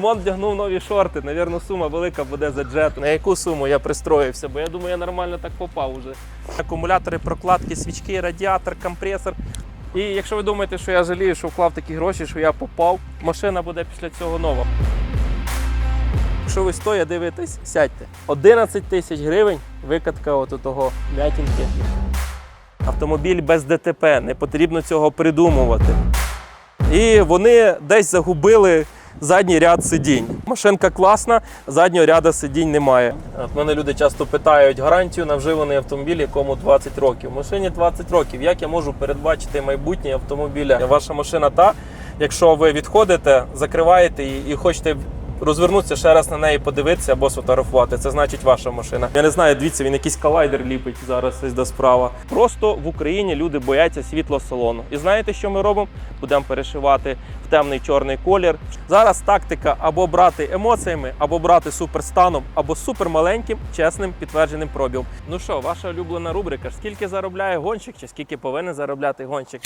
ремонт вдягнув нові шорти. Навірно, сума велика буде за джет. На яку суму я пристроївся? Бо я думаю, я нормально так попав уже. Акумулятори, прокладки, свічки, радіатор, компресор. І якщо ви думаєте, що я жалію, що вклав такі гроші, що я попав, машина буде після цього нова. Якщо ви стоя дивитесь, сядьте. 11 тисяч гривень викатка от того м'ятінки. Автомобіль без ДТП, не потрібно цього придумувати. І вони десь загубили задній ряд сидінь. Машинка класна, заднього ряду сидінь немає. От мене люди часто питають гарантію на вживаний автомобіль, якому 20 років. Машині 20 років. Як я можу передбачити майбутнє автомобіля? Ваша машина та, якщо ви відходите, закриваєте її і хочете розвернутися ще раз на неї, подивитися або сфотографувати. Це значить ваша машина. Я не знаю, дивіться, він якийсь колайдер ліпить зараз ось до справа. Просто в Україні люди бояться світло салону. І знаєте, що ми робимо? Будемо перешивати в темний чорний колір. Зараз тактика або брати емоціями, або брати суперстаном, або супермаленьким, чесним підтвердженим пробігом. Ну що, ваша улюблена рубрика? Скільки заробляє гонщик, чи скільки повинен заробляти гонщик?